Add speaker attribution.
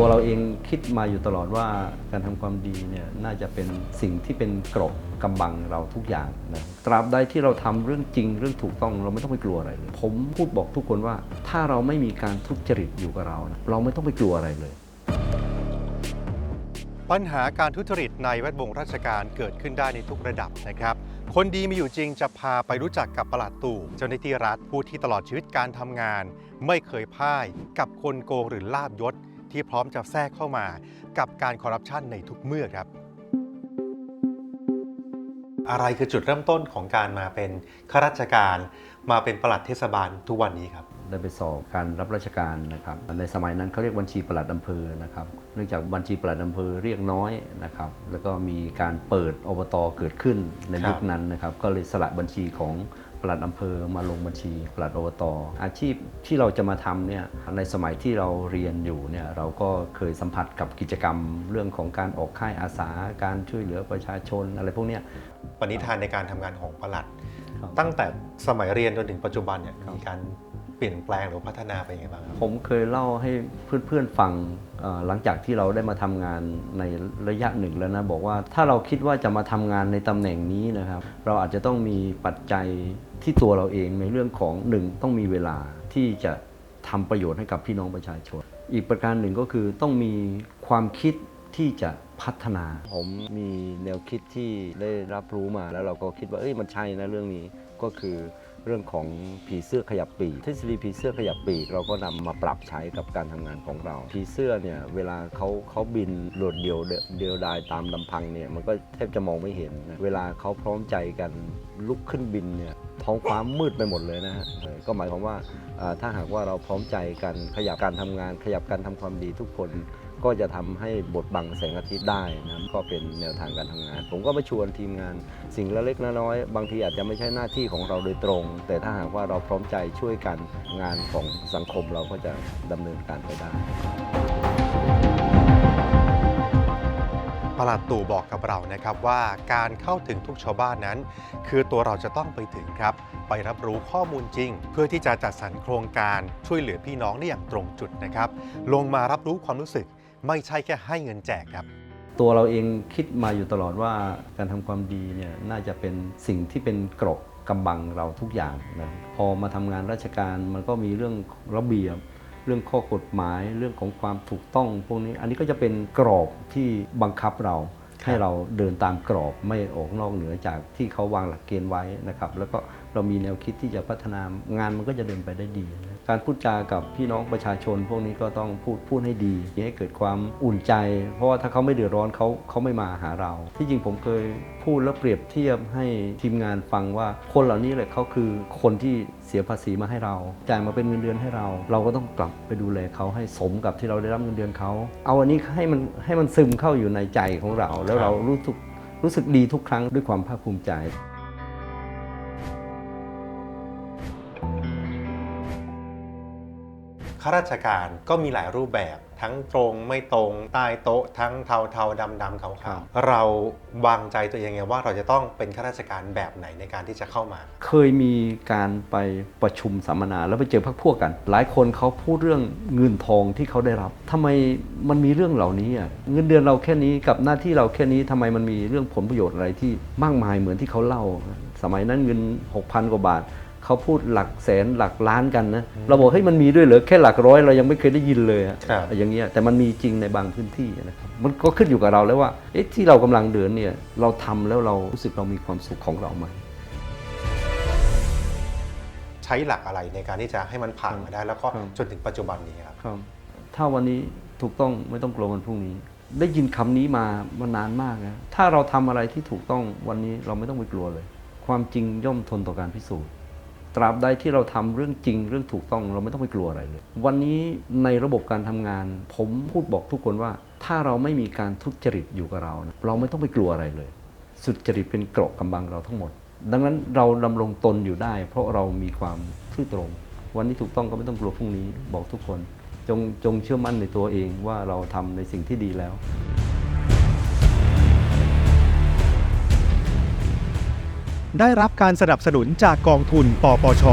Speaker 1: ตัวเราเองคิดมาอยู่ตลอดว่าการทำความดีเนี่ยน่าจะเป็นสิ่งที่เป็นเกรอบกำบังเราทุกอย่างนะตราบใดที่เราทำเรื่องจริงเรื่องถูกต้องเราไม่ต้องไปกลัวอะไรเลยผมพูดบอกทุกคนว่า ถ้าเราไม่มีการทุจริตอยู่กับเรานะเราไม่ต้องไปกลัวอะไรเลย
Speaker 2: ปัญหาการทุจริตในแวดวงราชการเกิดขึ้นได้ในทุกระดับนะครับคนดีมีอยู่จริงจะพาไปรู้จักกับประหลัดตู่เจ้าหน้าที่รัฐผู้ที่ตลอดชีวิตการทำงาน ไม่เคยพ่ายกับคนโกงหรือลาบยศ ที่พร้อมจะแทรกเข้ามากับการคอร์รัปชันในทุกเมื่อครับ อะไรคือจุดเริ่มต้นของการมาเป็นข้าราชการ มาเป็นประหลัดเทศบาลทุกวันนี้ครับ
Speaker 1: ได้ไปสอบการรับราชการนะครับ ในสมัยนั้นเขาเรียกบัญชีปลัดอำเภอนะครับ เนื่องจากบัญชีปลัดอำเภอเรียกน้อยนะครับ แล้วก็มีการเปิดอบตเกิดขึ้นใน
Speaker 2: ครับ
Speaker 1: ยุคนั้นนะครับ ก็เลยสละบัญชีของปลัดอำเภอมาลงบัญชีปลัดอบตอาชีพที่เราจะมาทำเนี่ยในสมัยที่เราเรียนอยู่เนี่ยเราก็เคยสัมผัสกับกิจกรรม เรื่องของการออกค่ายอาสาการช่วยเหลือประชาชนอะไรพวกเนี้ย
Speaker 2: ปณิธานในการทำงานของประหลัด
Speaker 1: ครับ
Speaker 2: ตั้งแต่สมัยเรียนจนถึงปัจจุบันเนี่ย
Speaker 1: ครับ
Speaker 2: มีการ เปลี่ยนแปลงหรือพัฒนาไปยังไงบ้างครับ
Speaker 1: ผมเคยเล่าให้เพื่อนๆฟังเอ่อหลังจากที่เราได้มาทำงานในระยะหนึ่งแล้วนะ บอกว่าถ้าเราคิดว่าจะมาทำงานในตำแหน่งนี้นะครับ เราอาจจะต้องมีปัจจัยที่ตัวเราเองในเรื่องของหนึ่งต้องมีเวลาที่จะทำประโยชน์ให้กับพี่น้องประชาชน อีกประการหนึ่งก็คือต้องมีความคิดที่จะพัฒนา ผมมีแนวคิดที่ได้รับรู้มาแล้วเราก็คิดว่าเอ้ยมันใช่นะเรื่องนี้ก็คือ เรื่องของผีเสื้อขยับปีกทฤษฎีผีเสื้อขยับปีกเราก็นำมาปรับใช้กับการทำงานของเรา ผีเสื้อเนี่ยเวลาเขาเขาบินโดดเดียวเดียวดายตามลำพังเนี่ยมันก็แทบจะมองไม่เห็นนะเวลาเขาพร้อมใจกันลุกขึ้นบินเนี่ยท้องฟ้ามืดไปหมดเลยนะฮะก็หมายความว่าอ่าถ้าหากว่าเราพร้อมใจกันขยับการทำงาน ขยับการทำความดีทุกคน ก็จะทำให้บทบังแสงอาทิตย์ได้นะก็เป็นแนวทางการทำงาน ผมก็มาชวนทีมงาน สิ่งเล็กน้อยบางทีอาจจะไม่ใช่หน้าที่ของเราโดยตรง แต่ถ้าหากว่าเราพร้อมใจช่วยกันงานของสังคมเราก็จะดำเนินการไปได้
Speaker 2: ประหลัดตู่บอกกับเรานะครับว่าการเข้าถึงทุกชาวบ้านนั้น คือตัวเราจะต้องไปถึงครับ ไปรับรู้ข้อมูลจริง เพื่อที่จะจัดสรรโครงการช่วยเหลือพี่น้องได้อย่างตรงจุดนะครับ ลงมารับรู้ความรู้สึก ไม่ใช่แค่ให้เงินแจกครับ
Speaker 1: ตัวเราเองคิดมาอยู่ตลอดว่าการทำความดีเนี่ยน่าจะเป็นสิ่งที่เป็นเกรอบกำบังเราทุกอย่างนะพอมาทำงานราชการมันก็มีเรื่องระเบียบ เรื่องข้อกฎหมายเรื่องของความถูกต้องพวกนี้อันนี้ก็จะเป็นกรอบที่บังคับเราให้เราเดินตามกรอบไม่ออกนอกเหนือจากที่เขาวางหลักเกณฑ์ไว้นะครับ แล้วก็เรามีแนวคิดที่จะพัฒนางานมันก็จะเดินไปได้ดี การพูดจากับพี่น้องประชาชน พวกนี้ก็ต้องพูดพูดให้ดีให้เกิดความอุ่นใจ เพราะว่าถ้าเขาไม่เดือดร้อนเขาเขาไม่มาหาเรา ที่จริงผมเคยพูดแล้วเปรียบเทียบให้ทีมงานฟังว่าคนเหล่านี้แหละเขาคือคนที่เสียภาษีมาให้เรา จ่ายมาเป็นเงินเดือนให้เรา เราก็ต้องกลับไปดูแลเขาให้สมกับที่เราได้รับเงินเดือนเขาเอาอันนี้ให้มันให้มันซึมเข้าอยู่ในใจของเรา แล้วเรารู้สึกรู้สึกดีทุกครั้งด้วยความภาคภูมิใจ
Speaker 2: ข้าราชการก็มีหลายรูปแบบทั้งตรงไม่ตรงใต้โต๊ะ ทั้งเทาเทาดำดำขาว
Speaker 1: ครั
Speaker 2: ขาว
Speaker 1: บ
Speaker 2: เราวางใจตัวเองไงว่าเราจะต้องเป็นข้าราชการแบบไหนในการที่จะเข้ามา
Speaker 1: เคยมีการไปประชุมสัมมนาแล้วไปเจอพักพวกกัน หลายคนเขาพูดเรื่องเงินทองที่เขาได้รับทำไมมันมีเรื่องเหล่านี้อะเงินเดือนเราแค่นี้กับหน้าที่เราแค่นี้ทำไมมันมีเรื่องผลประโยชน์อะไรที่มากมายเหมือนที่เขาเล่า สมัยนั้นเงิน 6,000 กว่าบาท เขาพูดหลักแสนหลักล้านกันนะเราบอกเฮ้ยมันมีด้วยเหรอแค่หลักร้อยเรายังไม่เคยได้ยินเลยอะ
Speaker 2: ครับ
Speaker 1: อย่างเงี้ยแต่มันมีจริงในบางพื้นที่นะครับมันก็ขึ้นอยู่กับเราแล้วว่าเอ๊ะที่เรากำลังเดินเนี่ยเราทำแล้วเรารู้สึกเรามีความสุขของเราไหม
Speaker 2: ใช้หลักอะไรในการที่จะให้มันผ่านมาได้ แล้วก็
Speaker 1: ครับ
Speaker 2: จนถึงปัจจุบันนี้ครับ
Speaker 1: ครับถ้าวันนี้ถูกต้องไม่ต้องกลัววันพรุ่งนี้ ได้ยินคำนี้มามานานมากนะถ้าเราทำอะไรที่ถูกต้องวันนี้เราไม่ต้องไปกลัวเลย ความจริงย่อมทนต่อการพิสูจน์ ตราบใดที่เราทำเรื่องจริงเรื่องถูกต้องเราไม่ต้องไปกลัวอะไรเลย วันนี้ในระบบการทำงาน ผมพูดบอกทุกคนว่า ถ้าเราไม่มีการทุจริตอยู่กับเรานะเราไม่ต้องไปกลัวอะไรเลย สุจริตเป็นเกราะกำบังเราทั้งหมด ดังนั้นเราดำรงตนอยู่ได้ เพราะเรามีความซื่อตรง วันนี้ถูกต้องก็ไม่ต้องกลัวพรุ่งนี้บอกทุกคน จงจงเชื่อมั่นในตัวเองว่าเราทำในสิ่งที่ดีแล้ว
Speaker 3: ได้รับการสนับสนุนจากกองทุนปปช